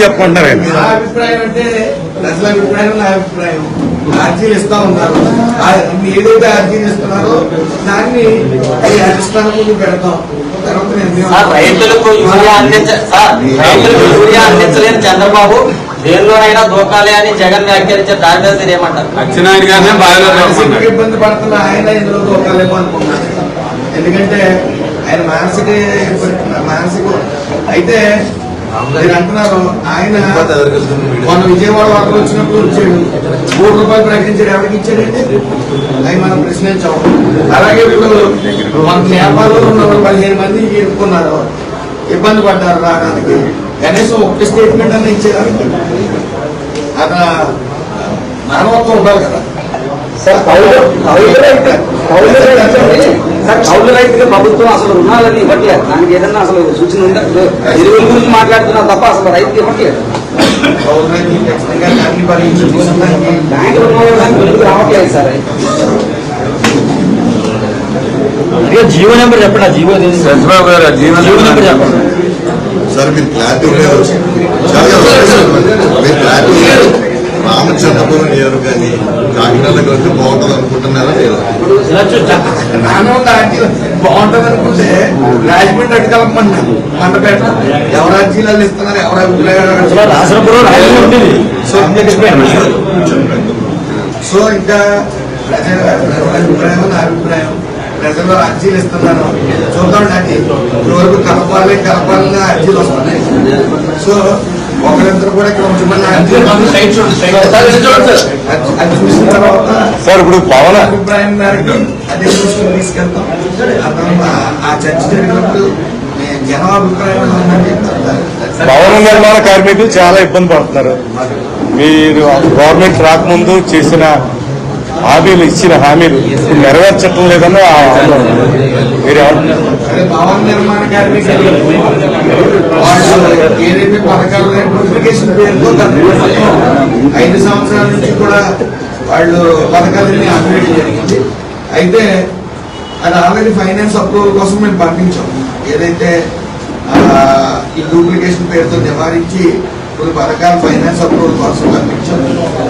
చెప్పుకుంటారండి నా అభిప్రాయం అంటే ప్రజల అభిప్రాయం నా అభిప్రాయం. అర్జీలు ఇస్తా ఉన్నారు. ఏదైతే అర్జీలు ఇస్తున్నారో దాన్ని ఈ అధిష్టానం ముందు పెడతాం సార్ రైతులకు యూరియా అందించ సార్ రైతులకు యూరియా అందించలేని చంద్రబాబు దేనిలోనైనా దూకాలి అని జగన్ వ్యాఖ్యానించారు దాని మీద మీరు ఏమంటారు? అచ్చెన్నాయుడు గారినే బాగా ఇబ్బంది పడుతున్న ఆయన ఇందులో దూకాలేమో అనుకున్నాను ఎందుకంటే ఆయన మానసిక మానసిక అయితే మీరు అంటున్నారు ఆయన మన విజయవాడ వరదలు వచ్చినప్పుడు వచ్చాడు మూడు రూపాయలు ప్రకటించాడు ఎవరికి ఇచ్చాడండి అవి మనం ప్రశ్నించాం అలాగే ఇప్పుడు మన నేపాల్లో ఉన్న వాళ్ళు పదిహేను మంది ఇరుక్కున్నారు ఇబ్బంది పడ్డారు రావడానికి. కనీసం ఒక్క స్టేట్మెంట్ అన్న ఇచ్చేదారు అతను మానవత్వం ఉండాలి కదా. సార్ కౌలు రైతుగా ప్రభుత్వం అసలు రుణాలని ఇవ్వట్లేదు దానికి ఏదన్నా అసలు సూచన ఉందా? ఎరువుల గురించి మాట్లాడుతున్నారు తప్ప అసలు రైతుకి ఇవ్వట్లేదు బ్యాంకు రుణాలు రావట్లేదు సార్. జీవో నెంబర్ చెప్పండి జీవో గారు జీవో నెంబర్ చెప్పండి. సార్ మీరు క్లారిటీ లేదు చాలా మీరు క్లారిటీ లేదు రామచంద్రపురం నియోజకవర్గాన్ని కాకినాడలోకి వస్తే బాగుంటుంది అనుకుంటున్నారా లేదా? బాగుంటది అనుకుంటే రాజమండ్రి అటు కలపమన్నారు మండపేట. ఎవరు అర్జీలు ఇస్తున్నారు ఎవరు సో సో ఇంకా అభిప్రాయం నా అభిప్రాయం. ప్రజలు అర్జీలు ఇస్తున్నారు. చూద్దాం అండి ఇప్పటివరకు కలపాలి కలపాలని అర్జీలు వస్తున్నాయి. సో ఒకరిద్దరు కూడా ఇక్కడ ఉంచమని అర్జీలు అది చూసిన తర్వాత సార్ ఇప్పుడు పవన్? అభిప్రాయం మేరకు అదే చూసుకుని తీసుకెళ్తాం. అతను ఆ- ఆ చర్చ జరిగినప్పుడు జనం అభిప్రాయం భవన నిర్మాణ కార్మికులు చాలా ఇబ్బంది పడుతున్నారు. మీరు గవర్నమెంట్ రాకముందు చేసిన హామీలు ఇచ్చిన హామీలు ఇప్పుడు నెరవేర్చటం లేదని ఆ ఆందోళన. మీరు ఏమంటున్నారు? అదే ఏదైతే పథకాలు నోటిఫికేషన్ పేరుతో గత ఐదు సంవత్సరాల నుంచి కూడా వాళ్ళు పథకాలన్నీ అప్డేట్ జరిగింది అయితే అది ఆల్రెడీ ఫైనాన్స్ అప్రూవల్ కోసం మేము పంపించాం ఏదైతే ఈ డూప్లికేషన్ పేరుతో నివారించి కొన్ని పథకాలు ఫైనాన్స్ అప్రూవల్ కోసం పంపించాం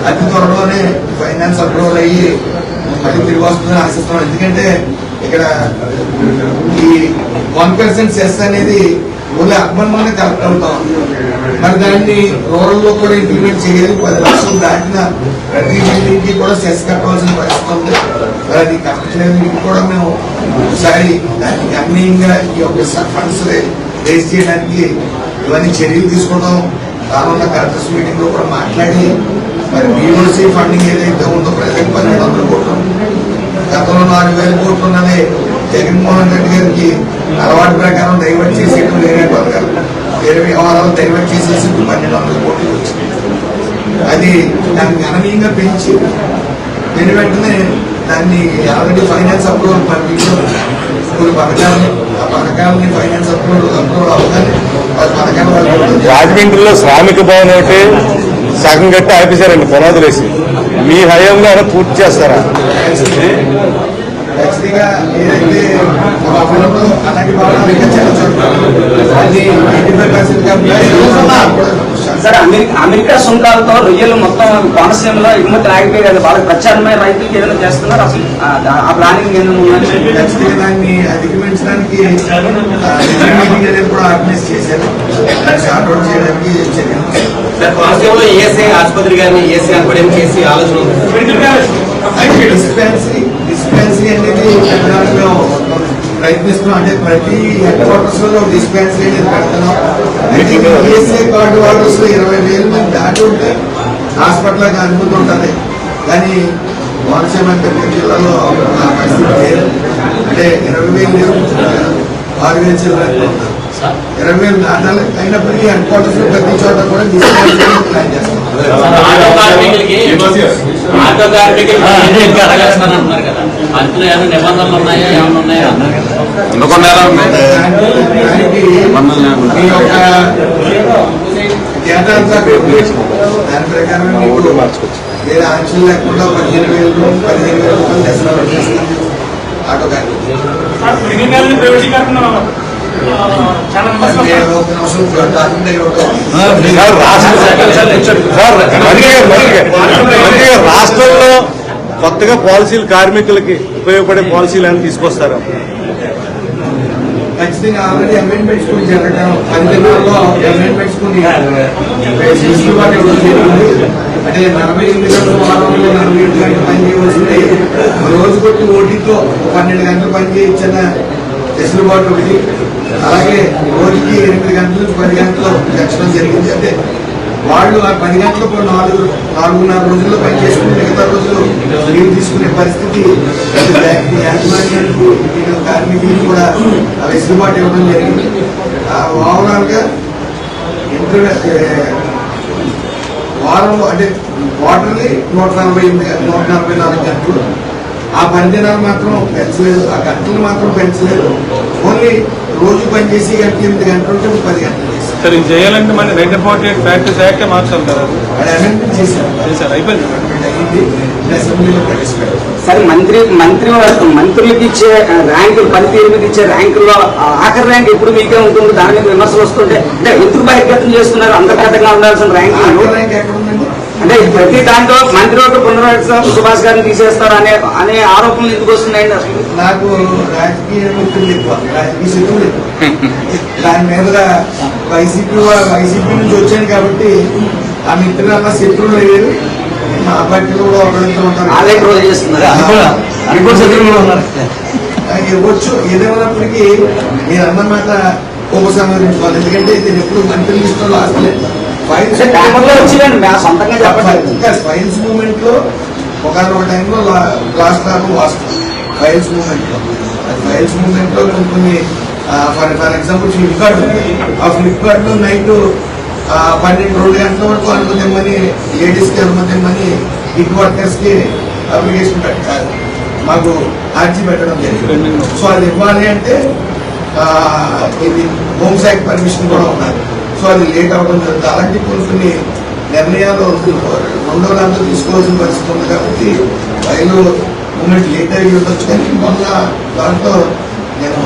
అతి త్వరలోనే ఫైనాన్స్ అప్రూవల్ అయ్యి మళ్ళీ తిరిగి వస్తుందని ఆశిస్తున్నాం. ఎందుకంటే ఇక్కడ ఈ వన్ పర్సెంట్ సెస్ అనేది ఓన్లీ అర్బన్లోనే కరెక్ట్ అవుతాం. మరి దాన్ని రూరల్లో కూడా ఇంప్లిమెంట్ చేయాలి పది లక్షలు దాటిన ప్రతి బిల్డింగ్ కూడా సెస్ కట్టవలసిన పరిస్థితి ఉంది. మరి అది కట్టలేదు కూడా మేము ఒకసారి దాన్ని గణనీయంగా ఈ యొక్క ఫండ్స్ రేస్ చేయడానికి ఇవన్నీ చర్యలు తీసుకోవడం రానున్న కలెక్టర్స్ మీటింగ్లో కూడా మాట్లాడి మరి బీఓసీ ఫండింగ్ ఏదైతే ఉందో ప్రజలకు పన్నెండు వందల కోట్లు. గతంలో నాలుగు వేల కోట్లు ఉన్నది. జగన్మోహన్ రెడ్డి గారికి అలవాటు ప్రకారం డైవర్ట్ చేసేయడం వేరే పథకాలు వేరే వ్యవహారాలు డైవర్ట్ చేసేసి ఇప్పుడు పన్నెండు వందల కోట్లు. వచ్చింది అది దాన్ని గణనీయంగా పెంచి వెను వెంటనే దాన్ని ఆల్రెడీ ఫైనాన్స్ అప్రూవల్ పంపించాం కొన్ని పథకాలని ఆ పథకాలని ఫైనాన్స్ అప్రూవల్ అప్రూవల్ పథకాలు వాళ్ళు రాజమండ్రిలో శ్రామిక భవన్ ఒకటి సగం కట్టి ఆపేశారండి పునాదులు వేసి. మీ హయాంలో అయినా పూర్తి చేస్తారా? ఖచ్చితంగా ఏదైతే ఒక పొలంలో అలాంటి భవనాలు ఇంకా చాలా చోట్ల అది eighty five percent sir America America సుంకాలతో రొయ్యలు మొత్తం కోనసీమలో ఎగుమతి ఆగిపోయి కదా. వాళ్ళకి ప్రత్యామ్నాయ రైతులకి ఏదైనా చేస్తున్నారు? అసలు ఆ- ప్లానింగ్ దాన్ని అధిగమించడానికి ఆర్గనైజ్ చేశారు. చేయడానికి కోనసీమలో ఏసీ ఆసుపత్రి గారిని ఏసీ అనుకోవడం చేసి ఆలోచన ఉంది. డిస్పెన్సరీ డిస్పెన్సరీ అనేది ప్రయత్నిస్తున్నాం. అంటే ప్రతి హెడ్ క్వార్టర్స్లో డిస్పెన్సరీ అనేది పెడుతున్నాం. అయితే ఈఎస్ఐ కార్డు హోల్డర్స్లో ఇరవై వేల మంది దాటి ఉంటే హాస్పిటల్ అనుమతి ఉంటుంది కానీ కోనసీమ కర్నూలు జిల్లాలో ఆ పరిస్థితి లేదు. అంటే ఇరవై వేలు ఆరు వేలు చిల్లర ఇరవై వేలు దాటాలి. అయినప్పటికీ హెడ్ క్వార్టర్స్ ప్రతి చోట కూడా డిస్పెన్సరీ ప్లాన్ చేస్తాం. ఆటో కార్మికులకి ఆటో కార్మికులకి కదా. అందులో ఏమైనా నిబంధనలు ఉన్నాయా? ఏమైనా ఉన్నాయా? డేటా అంతా పెట్టుకోవచ్చు. దాని ప్రకారం మీకు వేరే ఆంక్షలు లేకుండా పదిహేను వేలు పదిహేను వేల రూపాయలు ఆటో గారికి రాష్ట్రంలో కొత్తగా పాలసీలు కార్మికులకి ఉపయోగపడే పాలసీలు అని తీసుకొస్తారు? ఖచ్చితంగా ఆల్రెడీ అమెండ్మెంట్స్ జరగడం అమెండ్మెంట్స్ అంటే నలభై ఎనిమిది గంటల వారంలో నలభై ఏడు గంటలు పని చేయవలసింది రోజు కొట్టి ఓటీతో పన్నెండు గంటలు పని చేయించిన వెసులుబాటు ఒకటి అలాగే రోజుకి ఎనిమిది గంటల నుంచి పది గంటలు దక్షిణం జరిగింది. అంటే వాళ్ళు ఆ పది గంటలు కూడా నాలుగు నాలుగున్నర రోజుల్లో పని చేసుకుని మిగతా రోజులు లీవ్ తీసుకునే పరిస్థితి ప్రతి బ్యాంక్ యాజమాన్యానికి కూడా ఆ వెసులుబాటు ఇవ్వడం జరిగింది. ఓవరాల్గా వారంలో అంటే క్వార్టర్లీ నూట నలభై ఎనిమిది నూట నలభై నాలుగు గంటలు ఆ పని దినాలు మాత్రం పెంచలేదు ఆ గంటలు మాత్రం పెంచలేదు. ఓన్లీ రోజు పనిచేసి గంట ఎనిమిది గంటలు ఉంటే పది గంటలు చేశారు. సార్ ఇది చేయాలంటే మన నైన్ ఫార్టీ ఎయిట్ ప్రాక్టీస్ యాక్టే మార్చాలి కదా అది? అమెండ్మెంట్ చేశారు. చేశారు అయిపోయింది అయింది అసెంబ్లీలో ప్రవేశపెట్టారు సరే మంత్రి మంత్రి మంత్రులకి ఇచ్చే ర్యాంకులు పనితీరు మీద ఇచ్చే ర్యాంకుల్లో ఆ, ఆఖరి ర్యాంక్ ఎప్పుడు మీకే ఉంటుంది దాని మీద విమర్శలు వస్తుంటే అంటే ఎందుకు బహిర్గతం చేస్తున్నారు? అంతర్గతంగా ఉండాల్సిన ర్యాంకులు ర్యాంక్ ఎక్కడ ఉందండి? అంటే ప్రతి దాంట్లో మంత్రి ఒక పునర్వాసం సుభాష్ గారిని తీసేస్తారు అనే అనే ఆరోపణలు ఎందుకు వస్తున్నాయండి అసలు? నాకు రాజకీయ మిత్రులు ఎక్కువ రాజకీయ శత్రువులు ఎక్కువ. దాని మీద వైసీపీ వైసీపీ నుంచి వచ్చాను కాబట్టి ఆ మిత్రులు అన్న శత్రువులు అయ్యారు మా పార్టీలో కూడా వాళ్ళే ఉంటారు. ఇవ్వచ్చు. ఏదేమైనప్పటికీ మీరు అన్నమాట ఉపసంహరించుకోవాలి ఎందుకంటే ఇది ఎప్పుడు మంత్రి లిస్టులో ఆస్తలేదు ఫైల్స్ మూమెంట్లో ఒకనొక టైంలో లాస్ట్ దాకా వాస్తవం ఫైల్స్ మూమెంట్లో. అది ఫైల్స్ మూమెంట్లో కొన్ని కొన్ని ఫర్ ఫర్ ఎగ్జాంపుల్ ఫ్లిప్కార్ట్ ఉంది. ఆ ఫ్లిప్కార్ట్లో నైట్ పన్నెండు రెండు గంటల వరకు అనుమతిమ్మని లేడీస్కి అనుమతిమ్మని గిట్ వర్కర్స్కి అప్లికేషన్ పెట్టాలి. మాకు అర్జీ పెట్టడం జరిగింది. సో అది ఇవ్వాలి అంటే ఇది హోమ్ శాఖ పర్మిషన్ కూడా ఉండాలి. సో అది లేట్ అవ్వడం జరుగుతుంది. అలాంటి కొన్ని కొన్ని నిర్ణయాలు రెండో దాంట్లో తీసుకోవాల్సిన పరిస్థితి ఉంది కాబట్టి రైలు మూమెంట్ లేట్ అయ్యి ఉండొచ్చు కానీ మొన్న దాంట్లో నేను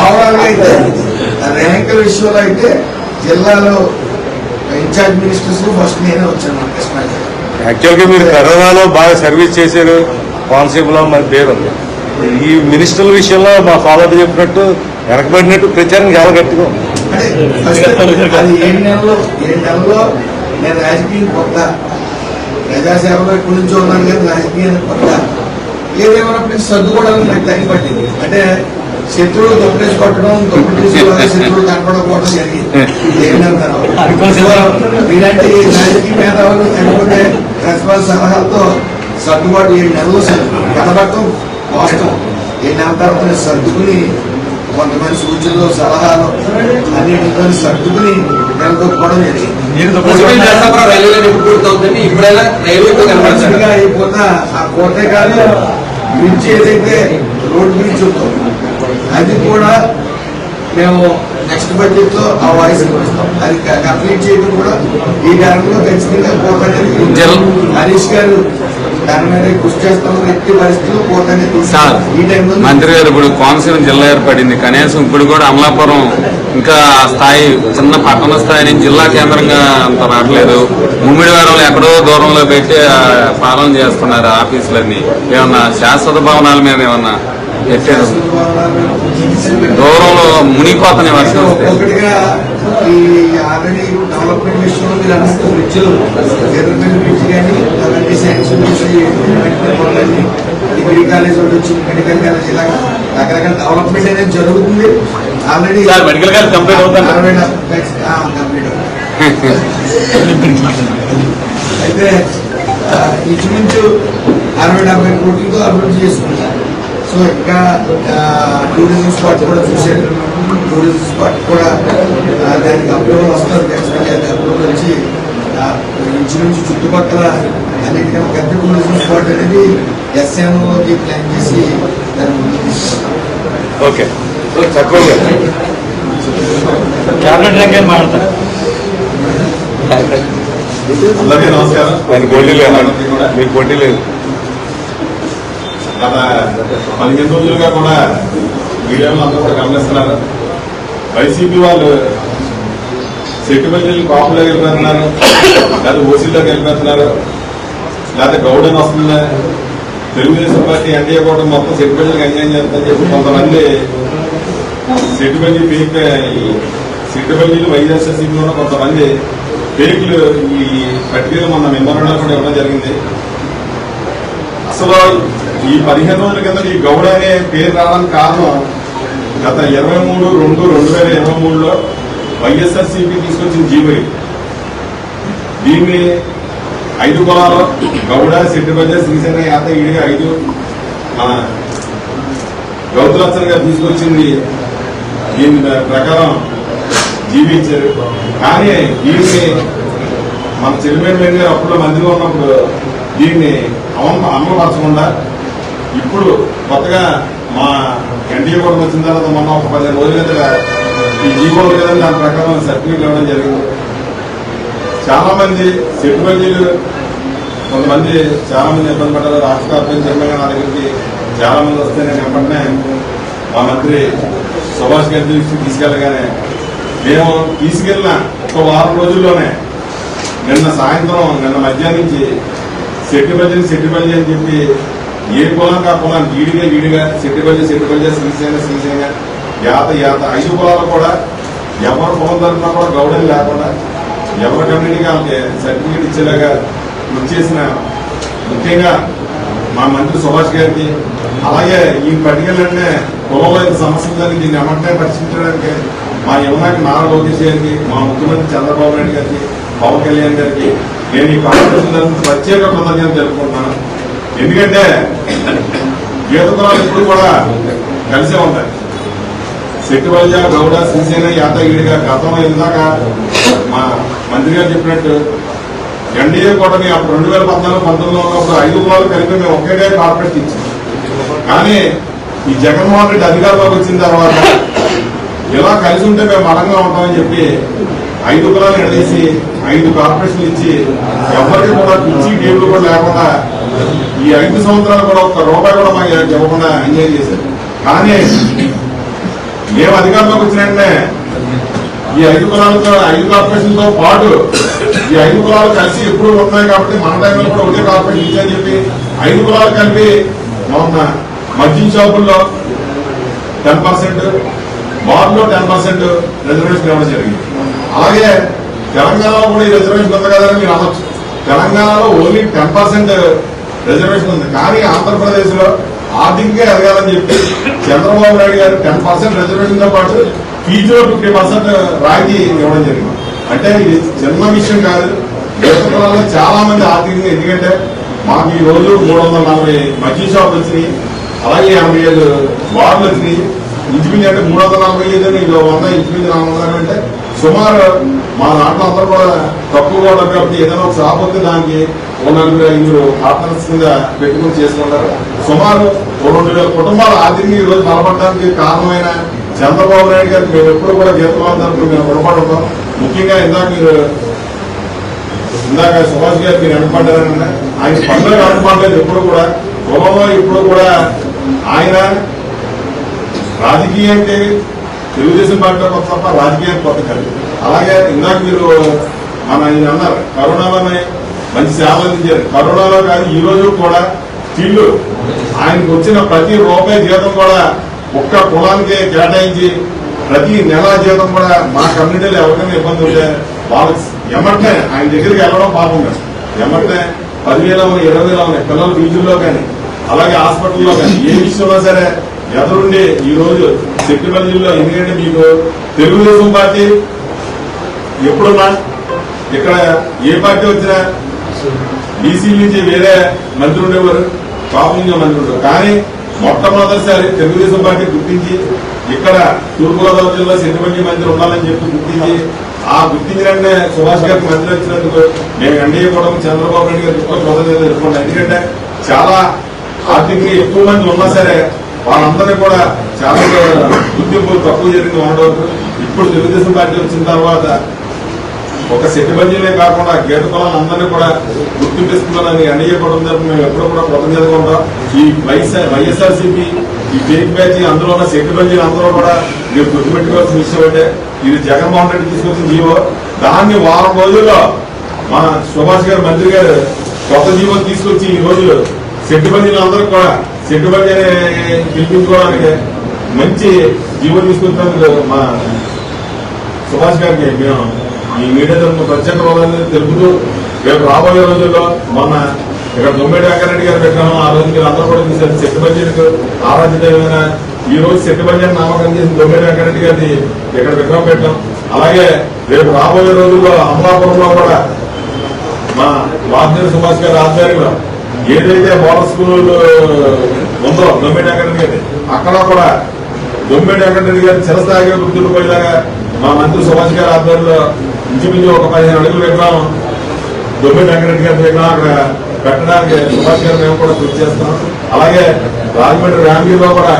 ఓవరాల్గా అయితే ర్యాంకుల విషయంలో అయితే జిల్లాలో ఇన్ఛార్జ్ మినిస్టర్స్ ఫస్ట్ నేనే వచ్చాను కృష్ణా యాక్చువల్గా మీరు కరోనాలో బాగా సర్వీస్ చేశారు. కోనసీమలో మన పేరు. ఈ మినిస్టర్ల విషయంలో మా ఫాదర్ చెప్పినట్టు వెనకబడినట్టు ప్రచారం చాలా గట్టిగా నెలల్లో నేను రాజకీయం కొత్త ప్రజాసేవలో ఎప్పటి నుంచో ఉన్నాను కానీ రాజకీయం కొత్త ఏదేమైనప్పటికీ సర్దుకోవడానికి నాకు టైం పట్టింది. అంటే శత్రువులు దొప్పేసి కొట్టడం దొప్పేసి శత్రువులు కనపడకపోవడం జరిగింది. మీలాంటి రాజకీయ మేధావులు లేకపోతే సలహాలతో సర్దుబాటు ఏడు నెలలు కనబడటం వాస్తవం. ఏడు నెలల తర్వాత సర్దుకుని కొంతమంది సూచనలు సలహాలు అన్నింటితో సర్దుకుని నిలదొక్కుకోవడం జరిగింది అయిపోతా ఆ కోటే కాదు బ్రిడ్జ్ ఏదైతే రోడ్ బ్రిడ్జ్ ఉందో. అది కూడా మేము నెక్స్ట్ బడ్జెట్లో ఆ వాయిస్ అది కంప్లీట్ చేయడం కూడా ఈ టైంలో ఖచ్చితంగా పోతానే హరీష్ గారు దాని మీద కృషి చేస్తాం ఎట్టి పరిస్థితుల్లో పోతానే సార్ మంత్రి గారు ఇప్పుడు కోనసీమ జిల్లా ఏర్పడింది. కనీసం ఇప్పుడు కూడా అమలాపురం ఇంకా స్థాయి చిన్న పట్టణ స్థాయి నుంచి జిల్లా కేంద్రంగా అంత రావట్లేదు. ముమ్మిడివారంలో ఎక్కడో దూరంలో పెట్టి పాలన చేస్తున్నారు ఆఫీసులన్నీ. ఏమన్నా శాశ్వత భవనాల మీద ఏమన్నా పెట్టారు దూరంలో మునిగిపోతున్నాయి వర్షం ఈ ఆల్రెడీ డెవలప్మెంట్ విషయంలో మీరు అన్నట్టు బ్రిడ్జ్లు ఎదుర్కొన్న బ్రిడ్జ్ కానీ అవన్నీ శాంక్షన్ చేసి కానీ డిగ్రీ కాలేజ్ ఒకటి వచ్చి మెడికల్ కాలేజ్ ఇలా రకరకాల డెవలప్మెంట్ అనేది జరుగుతుంది. ఆల్రెడీ మెడికల్ కాలేజ్ కంప్లీట్ అవుతుందా? కంప్లీట్ అయితే ఇంచుమించు అరవై డెబ్బై కోట్లతో అభివృద్ధి చేసుకుంటారు. సో ఇంకా టూరిజం స్పాట్ కూడా చూశారు. టూరిజం స్పాట్ కూడా ఆ, దానికి అప్రూవల్ వస్తారు ఖచ్చితంగా. అది అప్రూవల్ వచ్చి ఇంచుమించు చుట్టుపక్కల అన్నిటికన్నా పెద్ద టూరిజం స్పాట్ అనేది ఎస్ఎంఓకి ప్లాన్ చేసి దాన్ని ఓకే. చక్కగా క్యాబినెట్ ర్యాంక్ ఏం మాట్లాడతారు అందరికీ నమస్కారం. ఆయన పోటీ లేదు. మీకు పోటీ లేదు. గత పదిహేను రోజులుగా కూడా మీడియాలో అందరూ కూడా గమనిస్తున్నారు. వైసీపీ వాళ్ళు సెటిల్మెంట్ కాపులోకి వెళ్ళిపోతున్నారు లేదా ఓసీలోకి వెళ్ళిపోతున్నారు లేదా గౌడన్ వస్తుంది? తెలుగుదేశం పార్టీ ఎన్డీఏ కూడా మొత్తం సెటిల్మెంట్కి అన్యాయం చేస్తుందని చెప్పి కొంతమంది సెటిల్మెంట్ ఫేక్ ఈ సెటిల్మెంట్ వైఎస్ఆర్సీపీలో కొంతమంది ఫేక్లు ఈ పట్టికలు మన మెమోరంలో కూడా ఇవ్వడం జరిగింది. అసలు ఈ పదిహేను రోజుల కింద ఈ గౌడ అనే పేరు రావడానికి కారణం గత ఇరవై మూడు రెండు రెండు వేల ఇరవై మూడులో వైఎస్ఆర్సీపీ తీసుకొచ్చిన జీవో దీన్ని ఐదు కులాలు గౌడ సిద్దిపేట శ్రీసేన యాత ఈడిగా ఐదు మన గౌతులచ్చన్ గారు తీసుకొచ్చింది. దీని ప్రకారం జీవించారు. కానీ దీన్ని మన చెల్లిమేట గారు అప్పుడు మంత్రిగా ఉన్నప్పుడు దీన్ని అమలు అమలుపరచకుండా ఇప్పుడు కొత్తగా మా ఎన్డీఏ కూడా వచ్చిన తర్వాత మొన్న ఒక పదిహేను రోజుల కిందట ఈ జీవోలు కదా దాని ప్రకారం సర్టిఫికేట్ ఇవ్వడం జరిగింది. చాలా మంది సిబ్బందిలు కొంతమంది చాలా మంది ఇబ్బంది పడ్డారు. రాష్ట్ర కార్పొరేషన్ చైర్మన్ నా దగ్గరికి చాలా మంది వస్తే నేను వెంటనే మా మంత్రి సుభాష్ గారి తీసుకెళ్ళగానే మేము తీసుకెళ్ళిన ఒక వారం రోజుల్లోనే నిన్న సాయంత్రం నిన్న మధ్యాహ్నం నుంచి సెట్టిబల్లి సెట్టిబల్లి అని చెప్పి ఏ కులానికి ఆ కులానికి ఈడిగా ఈడిగా సెట్టిబల్లి సెట్టిబల్లి శ్రీశైన శ్రీశైన యాత యాత. ఐదు కులాలు కూడా ఎవరు కులం తరఫున కూడా గౌరవం లేకుండా ఎవరి కమ్యూనిటీకి వాళ్ళకి సర్టిఫికేట్ ఇచ్చేలాగా కృషి చేసిన ముఖ్యంగా మా మంత్రి సుభాష్ గారికి అలాగే ఈ పట్టుకెళ్ళంటే కులంలో ఇంత సమస్యలు జరిగి దీన్ని ఎమంటే పరిశీలించడానికి మా యువనాయకు నారా లోకేష్ గారికి మా ముఖ్యమంత్రి చంద్రబాబు నాయుడు గారికి పవన్ కళ్యాణ్ గారికి నేను ఈ కార్పొరేషన్ ప్రత్యేక కృతజ్ఞతలు తెలుపుకుంటున్నాను. ఎందుకంటే గీత ఇప్పుడు కూడా కలిసే ఉంటాయి. శెట్టివల్య గౌడ శ్రీసేన యాదగిరిగా గతం ఇందాక మా మంత్రి గారు చెప్పినట్టు ఎన్డీఏ కూటమి అప్పుడు రెండు వేల పద్నాలుగు పంతొమ్మిదిలో ఉన్నప్పుడు ఐదు కులాలు కలిపి మేము ఒకేటే కార్పొరేట్ ఇచ్చాం. కానీ ఈ జగన్మోహన్ రెడ్డి అధికారంలోకి వచ్చిన తర్వాత ఇలా కలిసి ఉంటే మేము బలంగా ఉంటామని చెప్పి ఐదు కులాలు ఎడదీసి ఐదు కార్పొరేషన్లు ఇచ్చి ఎవరికి కూడా కుర్చీ టేబుల్ కూడా లేకుండా ఈ ఐదు సంవత్సరాలు కూడా ఒక్క రూపాయి కూడా మాకు ఇవ్వకుండా ఎంజాయ్ చేశారు. కానీ మేము అధికారంలోకి వచ్చిన వెంటనే ఈ ఐదు కులాలతో ఐదు కార్పొరేషన్తో పాటు ఈ ఐదు కులాలు కలిసి ఎప్పుడు ఉన్నాయి కాబట్టి మన టైంలో కూడా ఒకే కార్పొరేషన్ ఇచ్చని చెప్పి ఐదు కులాలు కలిపి మొన్న మద్యం షాపుల్లో టెన్ పర్సెంట్ బార్లో టెన్ పర్సెంట్ రిజర్వేషన్ ఇవ్వడం జరిగింది. అలాగే తెలంగాణలో కూడా ఈ రిజర్వేషన్ ఉంది కదా మీరు అనొచ్చు. తెలంగాణలో ఓన్లీ టెన్ పర్సెంట్ రిజర్వేషన్ ఉంది. కానీ ఆంధ్రప్రదేశ్లో ఆర్థికంగా ఎదగాలని చెప్పి చంద్రబాబు నాయుడు గారు టెన్ పర్సెంట్ రిజర్వేషన్తో పాటు ఫీజులో ఫిఫ్టీ పర్సెంట్ రాయితీ ఇవ్వడం జరిగింది. అంటే ఇది చిన్న విషయం కాదు. దేశంలో చాలా మంది ఆర్థికంగా ఎందుకంటే మాకు ఈ రోజు మూడు వందల నలభై మద్యం షాపులు వచ్చినాయి. అలాగే ఎనభై ఐదు బార్లు వచ్చినాయి. ఇంచుమించు అంటే మూడు వందల నలభై ఐదు అని వంద ఇంచుమించు నాలుగు వందలు అంటే సుమారు మా దాంట్లో అందరూ కూడా తక్కువగా కాబట్టి ఏదైనా ఒక షాప్ వస్తే దానికి ఓ నలుగురు పార్ట్నర్స్ కింద పెట్టుకుని చేసుకుంటారు. సుమారు రెండు వేల కుటుంబాలు ఆర్థికంగా ఈ రోజు బలపడడానికి కారణమైన చంద్రబాబు నాయుడు గారికి మేము ఎప్పుడు కూడా గీతవాళ్ళ తరఫున మేము రుణపడి ముఖ్యంగా ఇందాక మీరు ఇందాక సుభాష్ గారు మీరు వెనపడ్డారన్న ఆయన పండుగ వెనపడలేదు ఎప్పుడు కూడా కులంలో ఇప్పుడు కూడా ఆయన రాజకీయం అంటే తెలుగుదేశం పార్టీలో కొత్త తప్ప రాజకీయం కొత్త కాదు అలాగే ఇందాక మీరు మన ఆయన అన్నారు కరోనాలోనే మంచి సేవలు అందించారు కరోనాలో కాదు ఈ రోజు కూడా స్టిల్ ఆయనకు వచ్చిన ప్రతి రూపాయి జీతం కూడా ఒక్క కులానికే కేటాయించి ప్రతి నెల జీతం కూడా మా కమ్యూనిటీలో ఎవరికైనా ఇబ్బంది ఉంటే వాళ్ళకి ఎమ్మటనే ఆయన దగ్గరికి వెళ్ళడం పాపం కాదు. ఎమ్మటనే పదివేల ఉన్నాయి ఇరవై వేల ఉన్నాయి పిల్లల ఫీజుల్లో కానీ అలాగే హాస్పిటల్లో కానీ ఏ విషయంలో సరే ఎదురుండి ఈ రోజు సెప్టెంబర్ జిల్లా ఎందుకంటే మీకు తెలుగుదేశం పార్టీ ఎప్పుడున్నా ఇక్కడ ఏ పార్టీ వచ్చినా బీసీ నుంచి వేరే మంత్రి ఉండేవారు కాపులింగ మంత్రి ఉండేవారు. కానీ మొట్టమొదటిసారి తెలుగుదేశం పార్టీ గుర్తించి ఇక్కడ తూర్పుగోదావరి జిల్లా సెంటిమెంట్ మంత్రి ఉండాలని చెప్పి గుర్తించి ఆ గుర్తించినట్టే సుభాష్ గారికి మంత్రి వచ్చినందుకు మేము ఎన్డీఏ కూడా చంద్రబాబు నాయుడు గారు ఎక్కువ ఎందుకంటే చాలా ఆర్థికంగా ఎక్కువ మంది ఉన్నా సరే వాళ్ళందరినీ కూడా చాలా గుర్తింపు తక్కువ జరిగింది ఉండవచ్చు ఇప్పుడు తెలుగుదేశం పార్టీ వచ్చిన తర్వాత ఒక సెటిబంజీలే కాకుండా గీత కులాలను అందరినీ కూడా గుర్తింపిస్తున్నారని ఎన్డీఏ కూడా తరఫున మేము ఎప్పుడు కూడా కృతజ్ఞతగా ఈ వైఎస్ఆర్ వైఎస్ఆర్సీపీ ఈ ఫేక్ బ్యాచ్ అందులో ఉన్న సెక్యూరిటీ అందరూ కూడా మీరు గుర్తుపెట్టుకోవాల్సిన విషయం అంటే ఇది జగన్మోహన్ రెడ్డి తీసుకొచ్చిన జీవో. దాన్ని వారం రోజుల్లో మన సుభాష్ గారు మంత్రి గారు కొత్త జీవో తీసుకొచ్చి ఈ రోజు సెట్టు అందరూ కూడా సెట్టు పిలిపించుకోవడానికి మంచి జీవో తీసుకొచ్చినందుకు మా సుభాష్ గారికి మేము ఈ మీడియా తరపు ప్రత్యేక హోదాన్ని తెలుపుతూ రేపు రాబోయే రోజుల్లో మొన్న ఇక్కడ దొమ్మేటి వెంకరెడ్డి గారి విగ్రహం ఆ రోజు మీరు అందరూ కూడా చూశారు. సెట్టుబడ్జెట్కు ఆరాధ్యమైన ఈ రోజు సెట్టుబడ్జెట్ నామకం చేసి దొమ్మేటి వెంకరెడ్డి గారిని ఇక్కడ విగ్రహం పెట్టాం అలాగే రేపు రాబోయే రోజుల్లో అమలాపురంలో కూడా మా వాసుదేవ సుభాష్ గారి ఆధ్వర్యంలో ఏదైతే మోడల్ స్కూల్ ఉందో దొమ్మేటి వెంకరెడ్డి గారి అక్కడ కూడా దొమ్మిడి వెంకటరెడ్డి గారి చిరస్థాయిగా గుర్తుండిపోయేలాగా మా మంత్రి సుభాష్ గారి ఆధ్వర్యంలో ఇంచుమించు ఒక పదిహేను అడుగుల విగ్రహం దొమ్మేటి వెంకటరెడ్డి గారి విగ్రహం అక్కడ పెట్టడానికి సుభాష్ గారు మేము కూడా కృషి చేస్తున్నాం. అలాగే రాజమండ్రి ర్యాంకీలో కూడా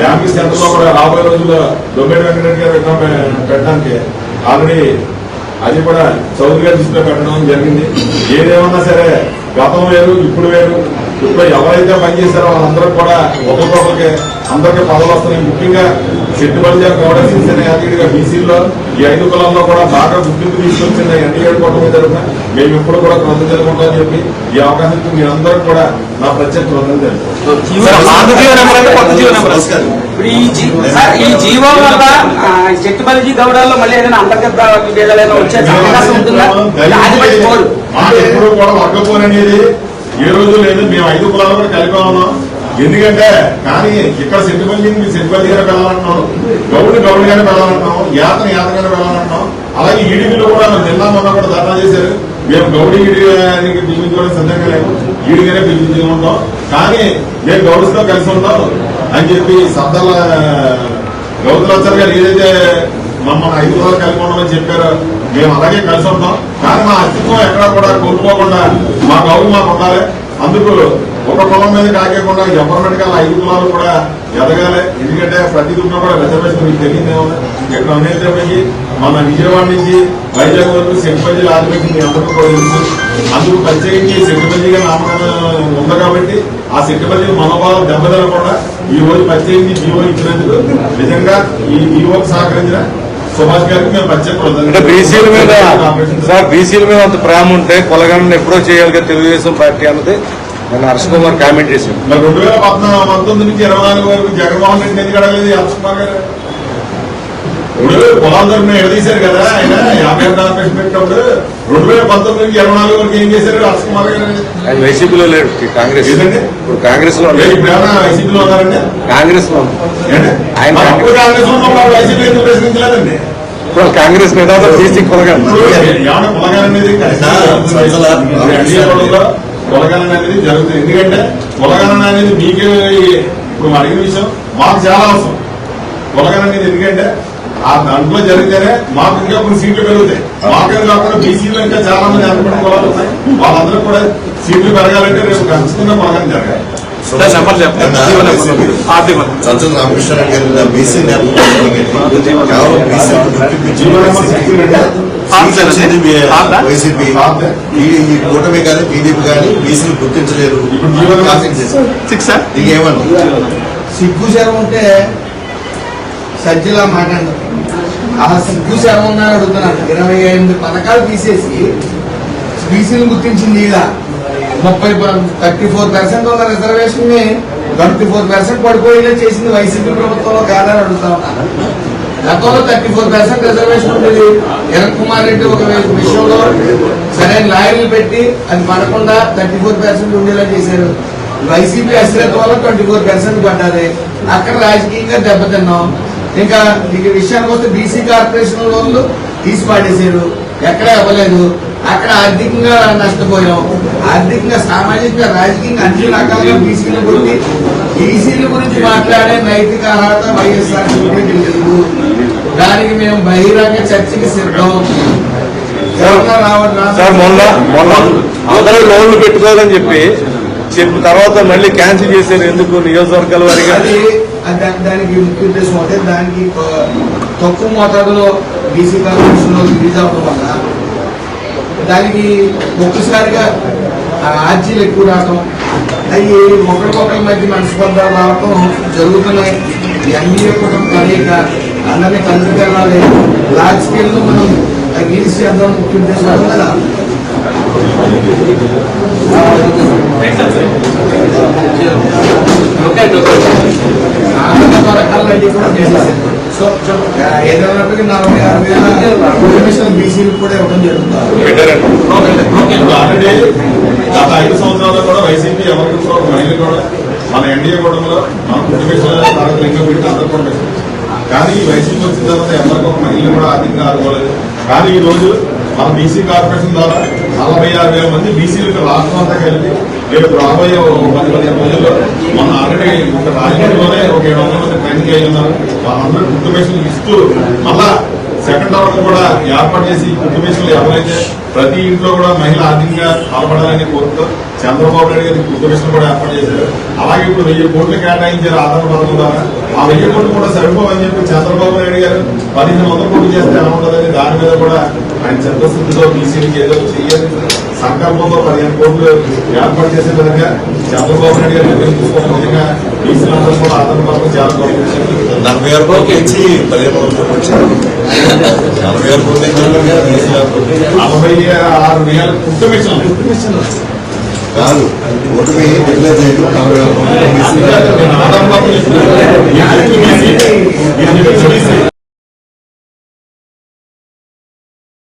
ర్యాంకీ సెంటర్లో కూడా రాబోయే రోజుల్లో దొమ్మిడి వెంకటరెడ్డి గారి విగ్రహం పెట్టడానికి ఆల్రెడీ అది కూడా చౌదరి గారి దృష్టిలో పెట్టడం జరిగింది. ఏదేమన్నా సరే గతం వేరు ఇప్పుడు వేరు. ఇప్పుడు ఎవరైతే పనిచేశారో వాళ్ళందరూ కూడా ఒక్కొక్కరికి అందరికీ పదవులు వస్తున్నాయి. ముఖ్యంగా చెట్టుబడి గౌడ శివసేన యాదగిరిగా బీసీలో ఈ ఐదు కులాల్లో కూడా బాగా గుర్తింపు తీసుకొచ్చిన ఎన్డీఏ కూటమి తరఫున మేము ఇప్పుడు కూడా కృతజ్ఞతలు తెలుపుకుంటామని చెప్పి ఈ అవకాశం మీరందరూ కూడా నా ప్రత్యేక కృతజ్ఞతలు తెలుపుతున్నాను. సార్, పాత జీవో నెంబర్ అంటే కొత్త జీవో నెంబర్. ఇప్పుడు ఈ జీ- సార్ ఈ జీవో వల్ల ఆ, చెట్టుపల్లి గౌడాల్లో మళ్ళీ ఏదైనా అంతర్గత విభేదాలు వచ్చే అవకాశం ఉంటుందా? ఎప్పుడు కూడా వర్గపోరు అనేది ఏ రోజు లేదు మేము ఐదు కులాలు కూడా కలిపి ఉన్నాం. ఎందుకంటే కానీ ఇక్కడ సెట్టుపల్లి మీ సెట్టుపల్లి గారు వెళ్ళాలంటున్నాం గౌడు గౌడు గారు వెళ్ళాలంటున్నాం. యాతన యాత గారు వెళ్ళాలంటున్నాం. అలాగే ఈడిగిలో కూడా నిన్న మొన్న కూడా ధర్నా చేశారు. మేము గౌడి ఈడికి పిలిపించుకోవడం సిద్ధంగా లేము ఈడిగానే పిలిపించుకుంటాం కానీ మేము గౌడ్స్తో కలిసి ఉంటాం అని చెప్పి సద్దల గౌతులచ్చర్ గారు ఏదైతే మమ్మల్ని ఐదు రోజులు కలిపి ఉండమని చెప్పారో మేము అలాగే కలిసి ఉంటాం కానీ మా అస్తిత్వం ఎక్కడా కూడా కోల్పోకుండా మా గౌరవం మాకు ఉండాలి. అందుకు ఒక కులం మీద కాకేకుండా గవర్నమెంట్ కల్లా ఐదు కులాలు కూడా ఎదగాలి. ఎందుకంటే ప్రతి కుటుంబం కూడా రిజర్వేషన్ మీకు తెలియదు ఉంది. ఇక్కడ అనేటప్పటికి మన విజయవాడ నుంచి వైజాగ్ వరకు సెంట్పల్లి ఆదిపత్రి మీ అందరికీ కూడా తెలుసు. అందుకు ప్రత్యేకించి సెంట్పల్లిగా నామకరణం ఉంది కాబట్టి ఆ సెంట్పల్లి మనోభావం దెబ్బతినకుండా ఈ రోజు ప్రత్యేకించి జీవో ఇచ్చినందుకు నిజంగా ఈ జీవోకి సహకరించిన అంటే బీసీల మీద సార్ బీసీల మీద అంత ప్రేమ ఉంటే కొలగలను ఎప్పుడో చేయాలి కదా తెలుగుదేశం పార్టీ అన్నది నేను హర్ష కుమార్ కామెంట్ చేశాను రెండు వేల పద్నాలుగు పంతొమ్మిది నుంచి ఇరవై నాలుగు వరకు జగన్మోహన్ రెడ్డి ఎందుకు అడగలేదు హర్ష కుమార్ గారు? ఇప్పుడు పొలాల తరఫున ఎడదీశారు కదా ఆయన యాభై ఏడు ఆపరేషన్ పెట్టినప్పుడు రెండు వేల పంతొమ్మిది నుంచి ఇరవై నాలుగు వరకు ఏం చేశారు? హర్ష కుమార్ గారు ఆయన వైసీపీలో లేడు కాంగ్రెస్? ఇప్పుడు కాంగ్రెస్లో ఇప్పుడు ఏమైనా వైసీపీలో ఉన్నారంటే కాంగ్రెస్లో? ఆయన అప్పుడు కాంగ్రెస్ వైసీపీ ఎందుకు ప్రశ్నించలేదండి? ఇప్పుడు కాంగ్రెస్ బీసీ కొలగన్ ఇప్పుడు ఏమైనా పొలగాలి అనేది జరుగుతుంది. ఎందుకంటే పొలగలన అనేది మీకే ఇప్పుడు అడిగిన విషయం మాకు చాలా అవసరం. పొలగలన అనేది ఎందుకంటే ఆ దాంట్లో జరిగితేనే మాకు ఇంకా కొన్ని సీట్లు పెరుగుతాయి. మాకే కాకుండా బీసీలో ఇంకా చాలా మంది అనుకున్న కులాలు ఉన్నాయి. వాళ్ళందరూ కూడా సీట్లు పెరగాలంటే రేపు ఖచ్చితంగా పొలగన జరగాలి. సంసద్ రామకృష్ణ గారి బీసీ కేవలం బీసీ వైసీపీ ఈ కూటమి కానీ బీజేపీ కానీ బీసీని గుర్తించలేరు. ఇంకేమన్నా? సిగ్గు ఉంటే సజ్జలా మాట్లాడు. ఆ సిగ్గు శరం అడుగుతున్నాను ఇరవై ఎనిమిది పథకాలు తీసేసి బీసీలు గుర్తించింది ఇలా. ముప్పై థర్టీ ఫోర్ పర్సెంట్ ఉన్న రిజర్వేషన్ని ట్వంటీ ఫోర్ పర్సెంట్ పడిపోయేలా చేసింది వైసీపీ ప్రభుత్వంలో కాదని అడుగుతా ఉన్నాను గతంలో థర్టీ ఫోర్ పర్సెంట్ రిజర్వేషన్ ఉండేది. కిరణ్ కుమార్ రెడ్డి ఒక విషయంలో సరైన లాయర్లు పెట్టి అది పడకుండా థర్టీ ఫోర్ పర్సెంట్ ఉండేలా చేశారు. వైసీపీ అశ్రద్ధ వల్ల ట్వంటీ ఫోర్ పర్సెంట్ పడ్డది. అక్కడ రాజకీయంగా దెబ్బతిన్నాం. ఇంకా ఇక విషయానికి వస్తే బీసీ కార్పొరేషన్ లోన్లు తీసి పాడేశారు ఎక్కడ ఇవ్వలేదు. అక్కడ ఆర్థికంగా నష్టపోయాం. ఆర్థికంగా సామాజికంగా రాజకీయంగా అన్ని రకాలుగా బీసీల గురించి బీసీల గురించి మాట్లాడే నైతిక అర్హత వైఎస్ఆర్ లేదు. దానికి మేము బహిరంగ చర్చకి సిద్ధం. సార్ మొన్న మొన్న అందరూ లోన్లు పెట్టుకోవాలని చెప్పి చెప్పిన తర్వాత మళ్ళీ క్యాన్సిల్ చేశారు ఎందుకు నియోజకవర్గాల వారిగా? దానికి ముఖ్య ఉద్దేశం అంటే దానికి తక్కువ మోతాదులో బీసీ కార్పొరేషన్ రిలీజ్ అవ్వడం వల్ల దానికి ఒక్కసారిగా ఆర్జీలు ఎక్కువ రావడం అవి ఒకరికొకరి మధ్య మనస్పర్ధాలు రావటం జరుగుతున్నాయి. ఇవన్నీ కూడా కలయిక అందరినీ కలిసి వెళ్ళాలి లార్జ్ స్కేల్ మనం రిలీజ్ చేద్దాం ముఖ్య ఉద్దేశం కూడా సో ఏదైనప్పటికీ నలభై వేల బీసీలు కూడా ఇవ్వడం జరుగుతుంది ఆల్రెడీ గత ఐదు సంవత్సరాల్లో కూడా వైసీపీ ఎవరికి కూడా కూడా మన ఎన్డీఏ కూడా మన కుటుంబేశ్వర తరగతి లింగం పెట్టి అందరూ కూడా కానీ ఈ వైసీపీ వచ్చిన తర్వాత ఎవరికి ఒక మహిళ కూడా అధికంగా ఆదుకోలేదు కానీ ఈ రోజు మన బీసీ కార్పొరేషన్ ద్వారా నలభై ఆరు వేల మంది బీసీలకు రాష్ట్రం అంతా కలిపి రేపు రాబోయే ఒక పది పదిహేను రోజుల్లో మన ఆల్రెడీ ఒక రాజకీయంలోనే ఒక ఏడు వందల మంది ట్రైనింగ్ అయ్యి ఉన్నారు వాళ్ళందరూ కుటుంబేషన్ ఇస్తూ మళ్ళా సెకండ్ రౌండ్ కూడా ఏర్పాటు చేసి కుటుంబేశ్వరులు ఎవరైతే ప్రతి ఇంట్లో కూడా మహిళ ఆర్థికంగా బలపడాలని కోరుతారు చంద్రబాబు నాయుడు గారి కుటుంబేశ్వరులు కూడా ఏర్పాటు చేశారు. అలాగే ఇప్పుడు వెయ్యి కోట్లు కేటాయించారు ఆధార పథకం ద్వారా. ఆ వెయ్యి కోట్లు కూడా సరిపోవని చెప్పి చంద్రబాబు నాయుడు గారు పదిహేను వందల కోట్లు చేస్తే ఎలా ఉంటుందని దాని మీద కూడా ఆయన చిత్తశుద్ధితో బీసీకి ఏదో చెయ్యాలి. సంకల్పంతో పదిహేను కోట్లు ఏర్పాటు చేసే విధంగా చంద్రబాబు నాయుడు గారు తీసుకోవడం విధంగా బీసీలందరూ కూడా ఆధార పథకం గౌరవించారు నలభై ఆరు కోట్లు ఇచ్చి పదిహేను నలభై ఆరు కోట్లు నలభై ఆరు వేల కుటుంబేశ్వరం కాదు ఓటుమి డిక్లేర్ చేయడం